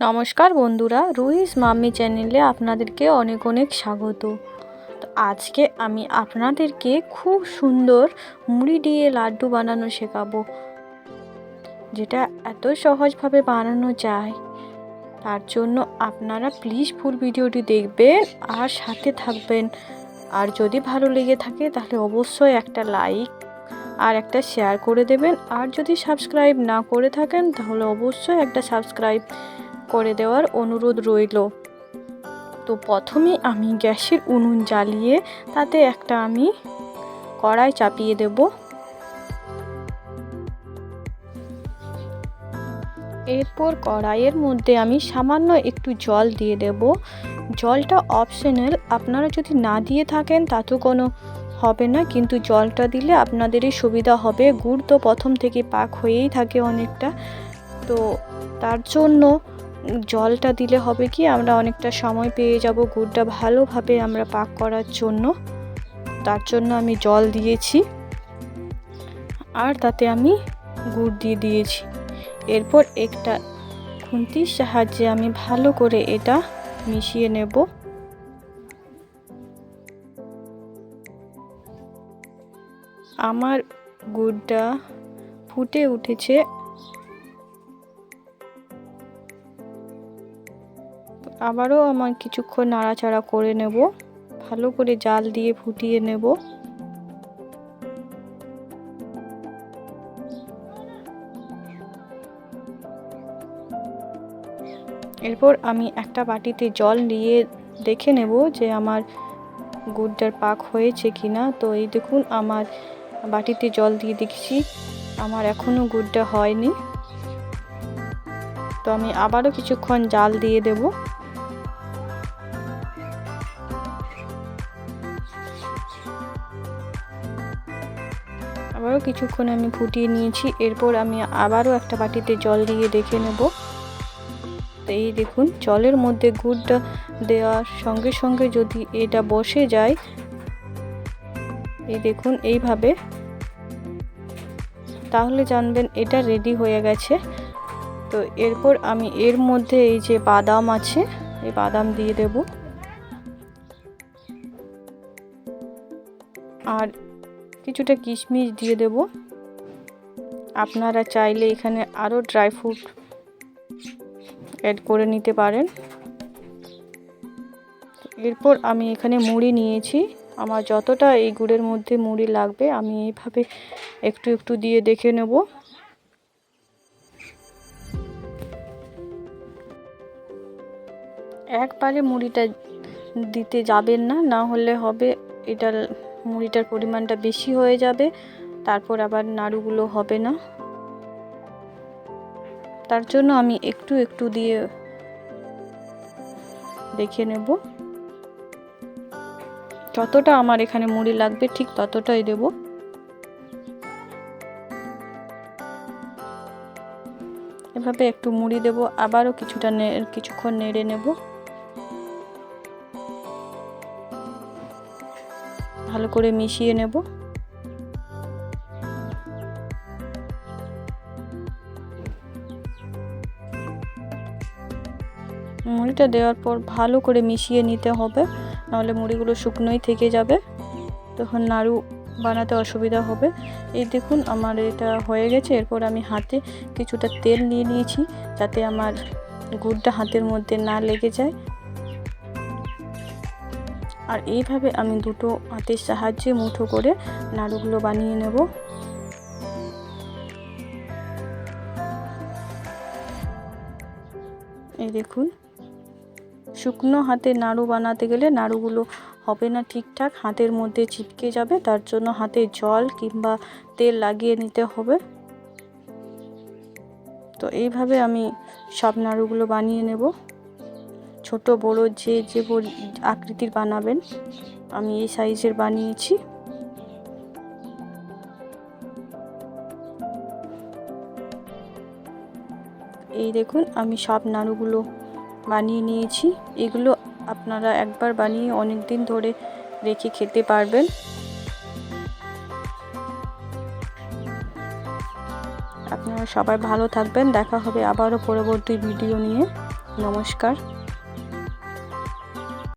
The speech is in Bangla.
নমস্কার বন্ধুরা, রুইস মাম্মি চ্যানেলে আপনাদেরকে অনেক অনেক স্বাগত। তো আজকে আমি আপনাদেরকে খুব সুন্দর মুড়ি দিয়ে লাড্ডু বানানো শেখাবো। যেটা এত সহজভাবে বানানো যায়, তার জন্য আপনারা প্লিজ ফুল ভিডিওটি দেখবেন আর সাথে থাকবেন। আর যদি ভালো লেগে থাকে তাহলে অবশ্যই একটা লাইক আর একটা শেয়ার করে দেবেন। আর যদি সাবস্ক্রাইব না করে থাকেন তাহলে অবশ্যই একটা সাবস্ক্রাইব করে দেওয়ার অনুরোধ রইল। তো প্রথমে আমি গ্যাসের উনুন জ্বালিয়ে তাতে একটা আমি কড়াই চাপিয়ে দেব। এরপর কড়াইয়ের মধ্যে আমি সামান্য একটু জল দিয়ে দেব। জলটা অপশনাল, আপনারা যদি না দিয়ে থাকেন তাতেও কোনো হবে না, কিন্তু জলটা দিলে আপনাদেরই সুবিধা হবে। গুড় তো প্রথম থেকে পাক হয়েই থাকে অনেকটা। তো তার জন্য জলটা দিলে হবে কি, আমরা অনেকটা সময় পেয়ে যাব গুড়টা ভালোভাবে আমরা পাক করার জন্য। তার জন্য আমি জল দিয়েছি। আর তাতে আমি গুড় দিয়ে দিয়েছি। এরপর একটা খুন্তির সাহায্যে আমি ভালো করে এটা মিশিয়ে নেব। আমার গুড়টা ফুটে উঠেছে। আবারও আমার কিছুক্ষণ নাড়াচাড়া করে নেব। ভালো করে জাল দিয়ে ফুটিয়ে নেব। এরপর আমি একটা বাটিতে জল নিয়ে দেখে নেব যে আমার গুড়টার পাক হয়েছে কি না তো এই দেখুন, আমার বাটিতে জল দিয়ে দেখছি আমার এখনও গুড়টা হয়নি। তো আমি আবারও কিছুক্ষণ জাল দিয়ে দেবো। আবারও কিছুক্ষণ আমি ফুটিয়ে নিয়েছি, এরপর আমি আবারও একটা বাটিতে জল দিয়ে দেখে নেব। তো এই দেখুন, জলের মধ্যে গুড়টা দেওয়ার সঙ্গে সঙ্গে যদি এটা বসে যায়, এই দেখুন, এইভাবে। তাহলে জানবেন এটা রেডি হয়ে গেছে। তো এরপর আমি এর মধ্যে এই যে বাদাম আছে, এই বাদাম দিয়ে দেব। আর কিছুটা কিশমিশ দিয়ে দেব। আপনারা চাইলে এখানে আরও ড্রাই ফ্রুট অ্যাড করে নিতে পারেন। এরপর আমি এখানে মুড়ি নিয়েছি। আমার যতটা এই গুড়ের মধ্যে মুড়ি লাগবে, আমি এইভাবে একটু একটু দিয়ে দেখে নেব। একবারে মুড়িটা দিতে যাবেন না না হলে হবে এটা মুড়িটার পরিমাণটা বেশি হয়ে যাবে, তারপর আবার নাড়ুগুলো হবে না। তার জন্য আমি একটু একটু দিয়ে দেখে নেব। যতটা আমার এখানে মুড়ি লাগবে ঠিক ততটাই দেব। এভাবে একটু মুড়ি দেব, আবারও কিছুটা কিছুক্ষণ নেড়ে নেব। ভালো করে মিশিয়ে নেব। মুড়িটা দেওয়ার পর ভালো করে মিশিয়ে নিতে হবে, নাহলে মুড়িগুলো শুকনোই থেকে যাবে। তখন নাড়ু বানাতে অসুবিধা হবে। এই দেখুন আমার এটা হয়ে গেছে, এরপর আমি হাতে কিছুটা তেল নিয়ে নিয়েছি, যাতে আমার গুড়টা হাতের মধ্যে না লেগে যায়। আর এইভাবে আমি দুটো হাতের সাহায্যে মুঠো করে নাড়ুগুলো বানিয়ে নেব। এই দেখুন, শুকনো হাতে নাড়ু বানাতে গেলে নাড়ুগুলো হবে না ঠিকঠাক, হাতের মধ্যে চিপকে যাবে, তার জন্য হাতে জল কিংবা তেল লাগিয়ে নিতে হবে। তো এইভাবে আমি সব নাড়ুগুলো বানিয়ে নেব। ছোট, বড় যে যে আকৃতির বানাবেন, আমি এই সাইজের বানিয়েছি। এই দেখুন, আমি সব নাড়ুগুলো বানিয়ে নিয়েছি। এগুলো আপনারা একবার বানিয়ে অনেক দিন ধরে রেখে খেতে পারবেন। আপনারা সবাই ভালো থাকবেন। দেখা হবে আবারও পরবর্তী ভিডিও নিয়ে। নমস্কার।